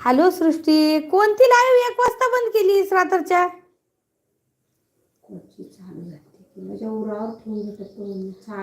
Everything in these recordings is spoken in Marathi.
हॅलो सृष्टी कोणती लाईव्ह एक वाजता बंद केलीस रात्रच्या?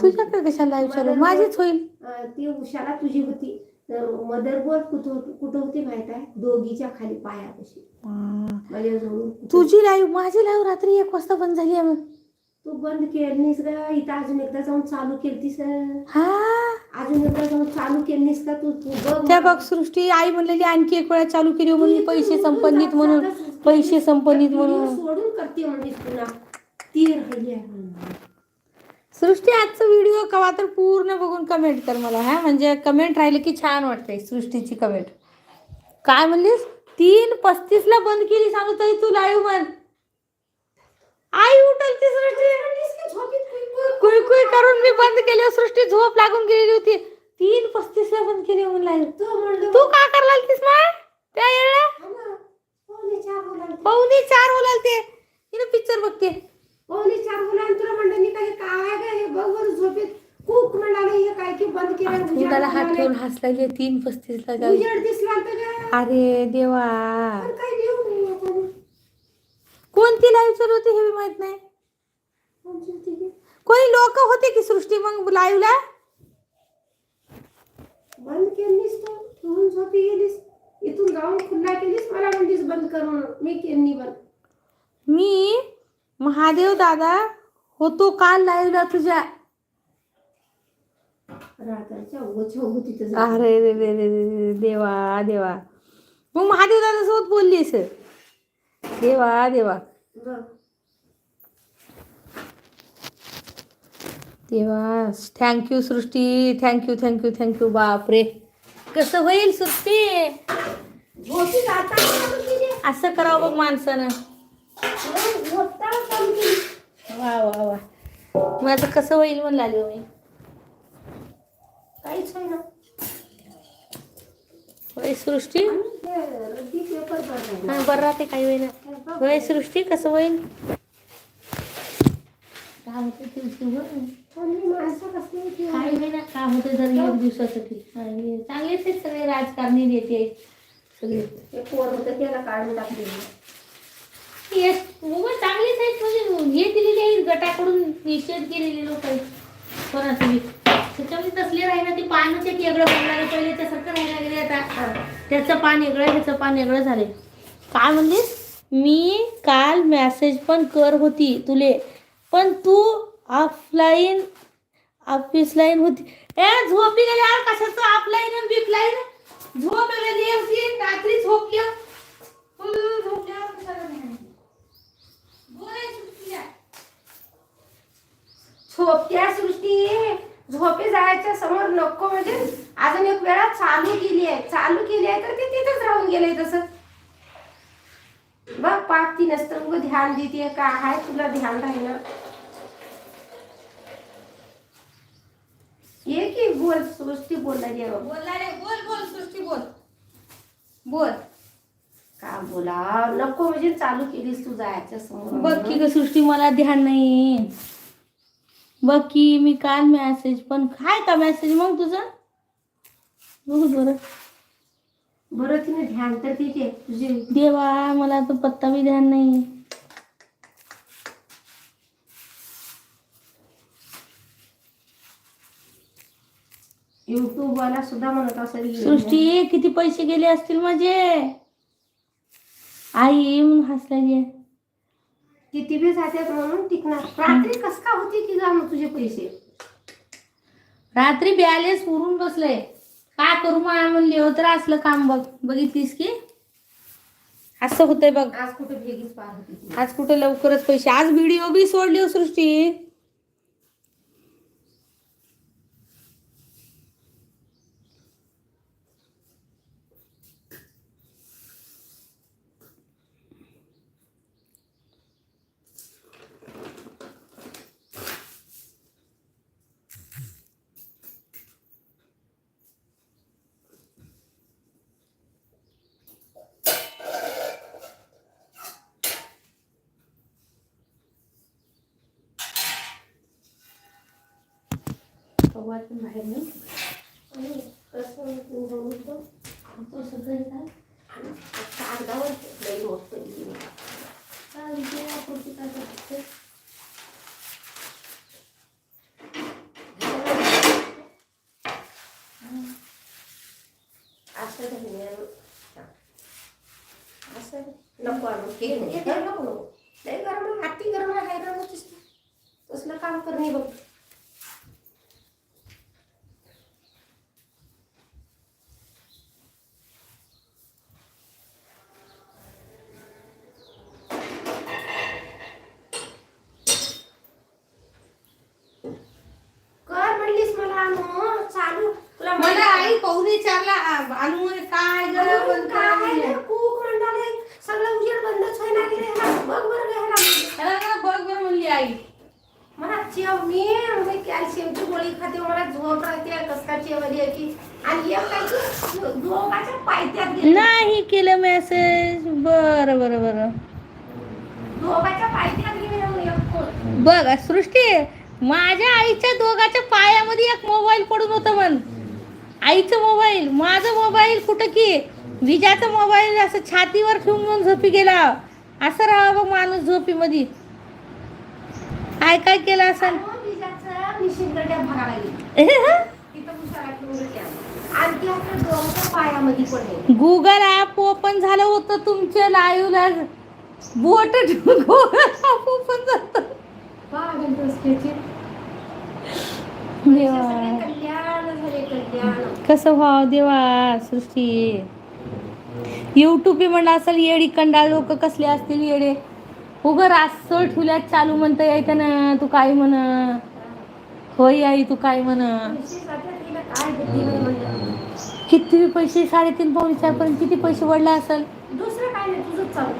तुझ्याकडे कशा लाईव्ह चालू? माझीच होईल. ती उशाला तुझी होती. तर मदरबोर्ड कुठं कुठं होती माहीत आहे? दोघीच्या खाली माझ्या जवळ तुझी लाईव्ह माझी लाईव्ह रात्री एक वाजता बंद झाली आहे मग. तू बंद केलीस का इथं अजून एकदा जाऊन चालू केलतीस का? हा? अजून एकदा जाऊन चालू केलीस का तू? तू बघ त्या बघ सृष्टी आई म्हणलेली आणखी एक वेळा चालू केली म्हणून पैसे संपन्नीत म्हणून पैसे संपन्नीत म्हणून. सोडून करते म्हणजे पुन्हा ती राहिली आहे म्हणून. सृष्टी आजचा व्हिडिओ कवा? तर पूर्ण बघून कमेंट कर मला हा? म्हणजे कमेंट राहिले की छान वाटते सृष्टीची कमेंट काय म्हणलीस? तीन पस्तीस ला बंद केली सांगू तरी तू लाईव्ह म्हण आई उठल ती सृष्टी. कुई करून मी बंद केली सृष्टी झोप लागून गेलेली होती. तीन पस्तीस ला बंद केली म्हणलं तू का करला तीस मग त्या बोलाल पाहुणे चार बोलाल ते हिनं पिक्चर बघते. पावणे चार बोलाल तुला म्हणलं मी काही काय का हे बघ झोपेत. कूक म्हणाले हे काय की बंद केलं तोंडाला हात ठेवून हसलाय तीन पस्तीस ला जाऊ दिसला अरे देवा. काय देऊ. कोणती लाईव्ह चालू होती हे माहीत नाही? कोणी लोक होते की सृष्टी मग लाईव्ह ला? बंद केलीस तू? ठेवून झोपी गेलीस? इथून जाऊन खुल्ला केलीस? मला म्हणलीस बंद करून. मी केली बंद. मी महादेव दादा होतो काल लाईव्ह ला तुझ्या. रात्रीच्या ओछा होती तिथं जा. अरे रे रे रे रे रे, देवा देवा. मग महादेव दादा सोबत बोललीस. देवा देवा. देवा thank you Srushti thank you thank you thank you बापरे. कसं होईल सृष्टी? असं करावं बघ माणसानं. वा वा वा. आता कसं होईल म्हणून लागलो मी. काहीच होईना होय सृष्टी? हा बरं राहते काही होईना होय सृष्टी कसं होईल? काय होते काय होईना काय होते जर एक दिवसासाठी. आणि चांगलेच आहेत सगळे राजकारणी नेते सगळे. येस उगा चांगलेच आहेत म्हणजे हे दिलेले आहेत गटाकडून निषेध केलेले लोक आहेत. कोणाचं? त्याच्यामध्ये तसले राहिना ते पानच एक वेगळं बनणार पहिले त्यासारखं राहायला गेले आता. त्याचं पान वेगळं ह्याचं पान वेगळं झाले काय म्हणलीस? मी काल मॅसेज पण कर होती तुले पण तू ऑफलाईन ऑफिस लाईन होती. ए झोपी गेली कशाचं ऑफलाईन बिफलाईन झोप गेली होती रात्री झोपली हम्म, झोपल्यावर कशाला नाही बोलायचं तुझ्या. झोपत्या सृष्टी झोपे जायच्या समोर नको म्हणजे अजून एक वेळा चालू केली आहे चालू केली आहे तर ते तिथंच राहून गेलंय तसं बघ पाक ती नसतं उगं ध्यान देते का आहे तुला ध्यान राहिलं? ये की बोल सृष्टी बोलला रे बोल बोल सृष्टी बोल. बोल. का बोला? नको म्हणजे चालू केलीस तू जायच्या समोर. बघ की ग सृष्टी मला ध्यान नाही. बघ की मी काल मेसेज पण काय का मेसेज मग तुझं? बघ बरं. बरं तिने ध्यान तर देते तुझे. देवा मला तर पत्ता बी ध्यान नाही. युट्यूब वाला सुद्धा म्हणत असेल सृष्टी किती पैसे गेले असतील माझे? आई म्हणून हसलेली किती बी जातात म्हणून टिकणार. रात्री कस का होती की मग तुझे पैसे? रात्री बॅलेन्स उरून बसले काय करू मला म्हणले हो तर असलं काम बघ. बघितलीस की? असं होतंय बघ. आज कुठे भेगीच होती. आज कुठं लवकरच पैसे. आज व्हिडिओ बी सोडली हो सृष्टी. आवाज पण बाहेर नाही आणि कसं बोलतो तो सगळं काय कागदावर लई मोठं लिहिलं. काय विषय वापरते काय करते? असं धन्य नको आणू हे हे नको नको लई गरम हाती गरम आहे गरम होतीस तू. तसलं काम करणे बघ कर म्हणलीस मला आणू चालू तुला मला आई पाहुणे चारला आणू म्हणे काय गं बंद बंद काय करायला आहे? कूक मंडाले सगळं उजेड बंदच होईना गेले ह्याला. बघ बरं गं ह्याला. त्याला ना बघ आई. मला मी कॅल्शियमची गोळी खाते मला झोप राहते कस का चेवली याची. आणि एक काय की दोघाच्या पायथ्यात गेली. नाही केलं मेसेज बरं बरं बरं. दोघाच्या पायथ्यात गेली म्हणून एक कोण. बघ सृष्टी माझ्या आईच्या दोघाच्या पायामध्ये एक मोबाईल पडून होतं म्हण. आईचं मोबाईल माझं मोबाईल कुठं की? विजाचा मोबाईल असं छातीवर ठेवून झोपी गेला. असं राहा बघ माणूस झोपीमध्ये. काय काय केलं असं आणि विजाचं निशिंगड्या भागाला गेली तिथं उसाला ठेवून घेतल्या. आणि ती आपल्या दोघाच्या पायामध्ये पडले गुगल ऍप ओपन झालं होतं तुमच्या लाईव्हला बोट गुगल ऍप ओपन झालं. कसं व्हाव देवा सृष्टी. युट्यूब म्हणलं असेल येडी कंडाळ लोक कसले असतील येडे. उगं रासळ ठुल्यात चालू म्हणता यायचं ना तू काय म्हण? होय आई तू काय म्हण? किती पैसे? साडेतीन पावणे चार पर्यंत किती पैसे वाढला असेल? दुसरं काय नाही तुझंच चालू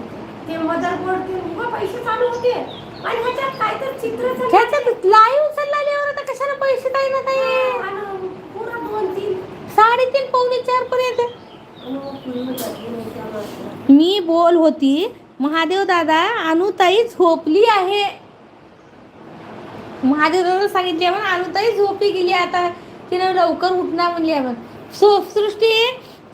ते मदरबोर्ड ते उभं पैसे चालू होते. आणि ह्याच्यात काय तर चित्र चालू त्याच्यात लाईव्ह चालल्यावर आता कशाला पैसे ना काय आणि पुरा दोन तीन. साडेतीन पावणे चार पर्यंत. मी बोल होती महादेव दादा अनुताई झोपली आहे. महादेव दादा सांगितले म्हणून अनुताई झोपी गेली आता तिने लवकर उठणार म्हणली आहे म्हण. सो सृष्टी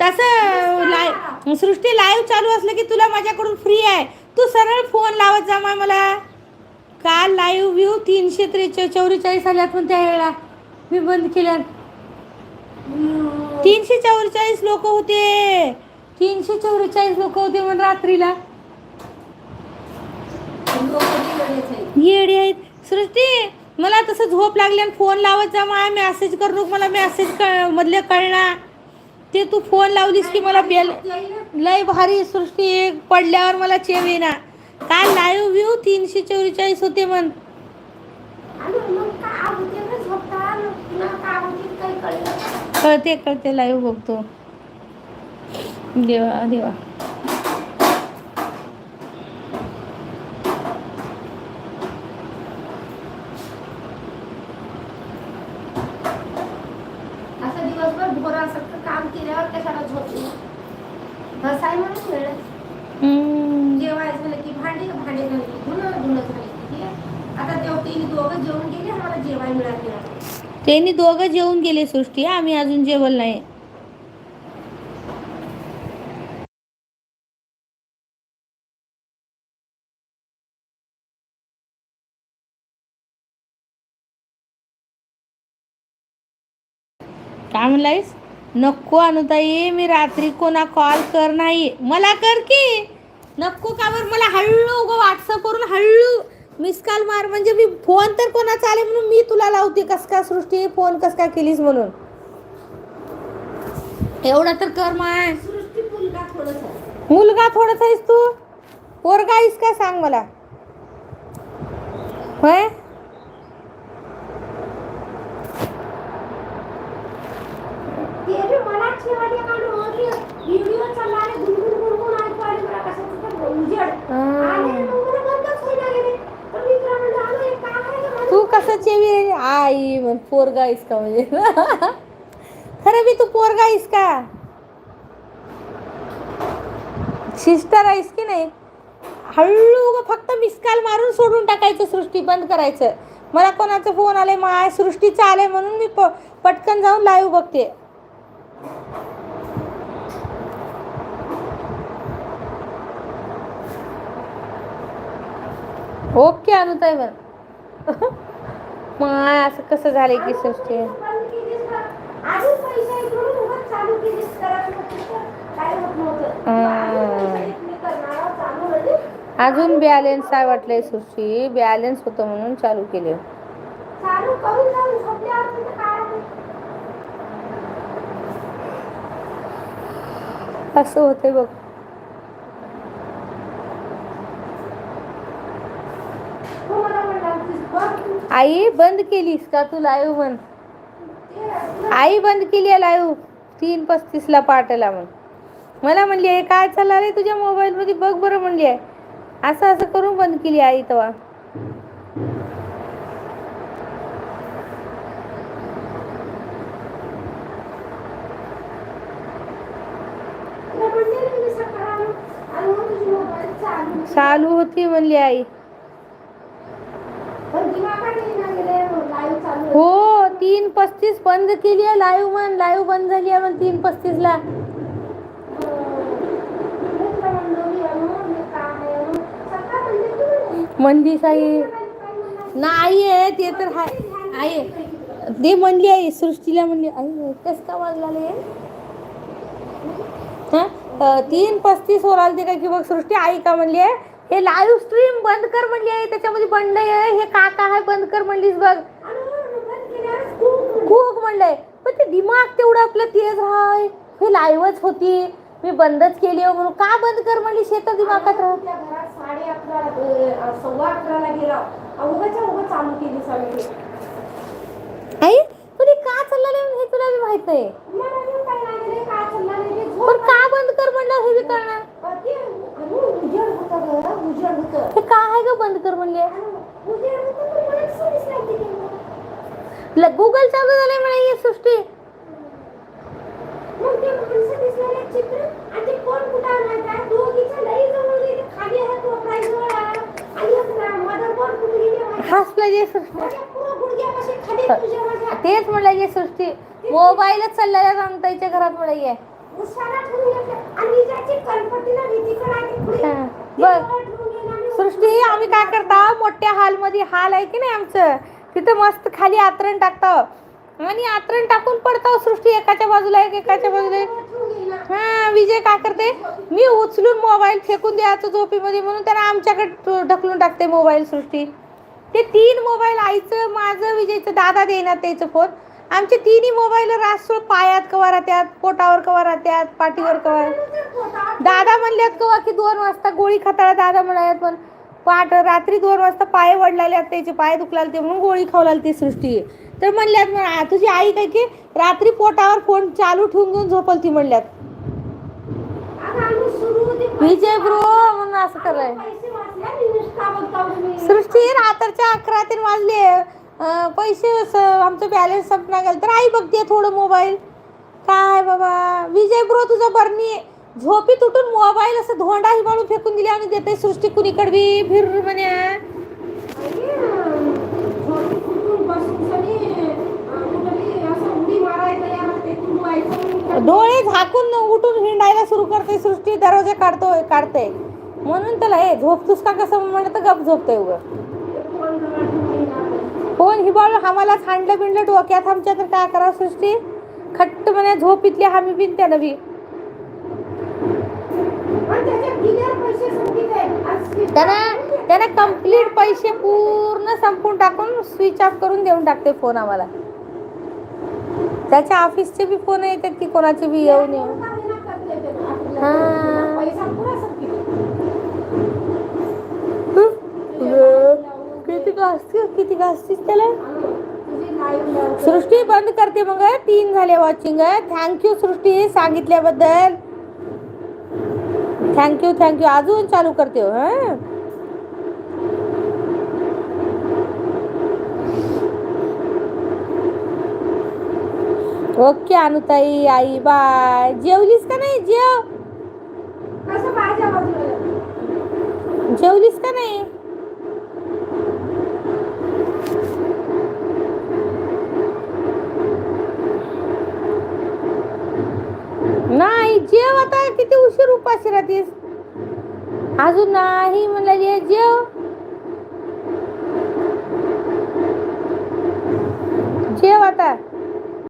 तसं लाईव्ह सृष्टी लाईव्ह चालू असलं की तुला माझ्याकडून फ्री आहे. तू सरळ फोन लावत जा मला. काल लाईव्ह व्ह्यू तीनशे त्रेचाळीस चौवेचाळीस आल्यात पण त्या वेळेला. मी बंद केल्यात तीनशे चौवेचाळीस लोक होते. तीनशे चौवेचाळीस लोक होते म्हणून रात्रीला. येडे आहेत. सृष्टी मला तसं झोप लागली आणि फोन लावत जा मला मेसेज करू नको मला मेसेज कळ मधले कळणार ते तू फोन लावलीस की मला बेल लय भारी सृष्टी पडल्यावर मला चेव येणार काल लाईव्ह व्ह्यू तीनशे चौवेचाळीस होते म्हण. कळते कळते लाईव्ह बघतो. देवा देवा असं दिवसभर भोरासारखं काम केल्यावर कशाला झोपली बसाय म्हणून वेळ हम्म. जेवाय झालं की भांडे भांडे झाले झाले की हे. आता जेवते दोघं जेवून गेले आम्हाला जेवाय मिळाले नाही. त्यांनी दोघं जेवून गेले सृष्टी आम्ही अजून जेवल नाही काय म्हणलायस नको अनुताई मी रात्री कोणा कॉल कर नाही मला कर की नको का बरं? मला हळू उगं व्हॉट्सअप वरून हळू मिस कॉल मार. म्हणजे मी फोन तर कोणाचा आले म्हणून मी तुला लावते. कस का सृष्टी? फोन कस काय केलीस म्हणून? एवढा तर कर माय. मुलगा थोडस मुलगा थोडासा आहेस तू? पोरगा आहेस का सांग मला? होय? व्हिडिओ तू कसं चेवी रे? आई म्हण पोरगा आहेस का म्हणजे? खरं मी तू पोरगा आहेस का? सिस्टर आहेस की नाही? हळू फक्त मिसकाल मारून सोडून टाकायचं सृष्टी बंद करायचं. मला कोणाचं फोन आले माय सृष्टीचं आले म्हणून मी प पटकन जाऊन लाईव्ह बघते. ओके अनुताई बन मग असं कसं झालंय की सृष्टी? अजून बॅलेन्स काय वाटलंय सृष्टी? बॅलेन्स होतं म्हणून चालू केले आहे? असं होतंय बघ तू मला म्हणला होतीस, बघ तू आई बंद केलीस का तू लाईव्ह बंद आई बंद केली आहे लाईव्ह तीन पस्तीसला पाठला मग मला म्हणली आहे काय चाललं रे तुझ्या मोबाईलमध्ये बघ बरं म्हणली आहे. असं असं करून बंद केली आई तेव्हा. चालू होती म्हणली आई पण दिमागात येईना गेले लाईव्ह चालू आहे. हो तीन पस्तीस बंद केली आहे लाईव्ह म्हण लाईव्ह बंद झाली आहे म्हण तीन पस्तीसला ला. म्हणली साई. ना आई नाही आहे ते तर हाय आहे. ते म्हणली आहे सृष्टीला म्हणली आई कस का वाजला हा? तीन पस्तीस वर आलते का की बघ सृष्टी आई का म्हणली आहे? हे लाईव्ह स्ट्रीम बंद कर म्हणली आहे त्याच्यामध्ये बंड आहे हे का का आहे बंद कर म्हणलीस बघ. म्हणलंय पण ते दिमाग तेवढं आपलं तेज राहाय. हे लाईव्हच होती. मी बंदच केली हो म्हणून. का बंद कर म्हणली शेतात दिमागात राह त्या घरात साडे अकरा अं, सव्वा अकराला गेला. उगाच्या उगा चालू केली सगळी. आई पण का चाललं हे तुला बी माहीत नाही. पण का बंद कर म्हणलं? हे बी होतं हे का आहे ग बंद कर म्हणले? गुगल चालू झालंय म्हणा ही सृष्टी? हसलं जे सृष्टी. तेच म्हणलं जे सृष्टी. मोबाईलच चाललेला सांगतायच्या घरात म्हणा ये. हा, बघ. सृष्टी आम्ही काय करता? मोठ्या हॉलमध्ये हाल आहे की नाही आमचं? तिथं मस्त खाली आतरण टाकतो. आणि आतरण टाकून पडतो सृष्टी एकाच्या बाजूला एक एकाच्या बाजूला एक. हा विजय काय करते? मी उचलून मोबाईल फेकून द्यायचं झोपीमध्ये म्हणून त्याला आमच्याकडे ढकलून टाकते मोबाईल सृष्टी. ते तीन मोबाईल आईचं माझं विजयचं दादा देणार त्याचं फोन. आमचे तिन्ही मोबाईल रासूळ पायात कवा राहत्यात पोटावर कवा राहत्यात पाठीवर कवा? दादा म्हणल्यात कवा की दोन वाजता गोळी खाताळा दादा म्हणाल्यात पण पाठ रात्री दोन वाजता पाय वडलाले त्याचे पाय दुखलाले ते म्हणून गोळी खावलाल ती सृष्टी. तर म्हणल्यात म्हण, तुझी आई काय की रात्री पोटावर फोन चालू ठेवून घेऊन झोपल ती म्हणल्यात. विजय ब्रो म्हणून असं कराय सृष्टी रात्रच्या अकरा तीन वाजले. पैसे आमचं बॅलन्स संपणार गेलं तर आई बघते थोडं मोबाईल काय बाबा विजय ब्रो तुझं बरणी झोपीत उठून मोबाईल असं धोंडा हिमाळून फेकून दिली आणि देते सृष्टी कुणीकडे? बी म्हणे. डोळे झाकून उठून हिंडायला सुरू करते सृष्टी दरवाजा काढतोय काढते. म्हणून त्याला हे झोपतोस का कसं? म्हणलं तर गप झोपतोय उगं. कोण जवळ आम्हाला हांडलं बिंडलं डोक्यात आमच्या तर काय करा सृष्टी? खट्ट म्हणे झोपीतली आम्ही बिन बिनत्या नवी आणि त्याच्यात दिलेले पैसे संपले काय? आज स्वीट त्यानं त्यानं कंप्लीट पैसे पूर्ण संपून टाकून स्विच ऑफ करून देऊन टाकते फोन आम्हाला. त्याच्या ऑफिसचे बी फोन येतात की कोणाचे बी येऊन येऊन किती घासतीस किती घासतीस त्याला? सृष्टी बंद करते मग तीन झाले वॉचिंग थँक्यू सृष्टी सांगितल्याबद्दल. थँक्यू थँक्यू अजून चालू करते हो हं? ओके अनुताई आई बाय. जेवलीस का नाही जेव. कसं माझ्या बाजूला? जेवलीस का नाही नाही? बसिरातीस अजून नाही म्हणलं ये जेव. जेव आता.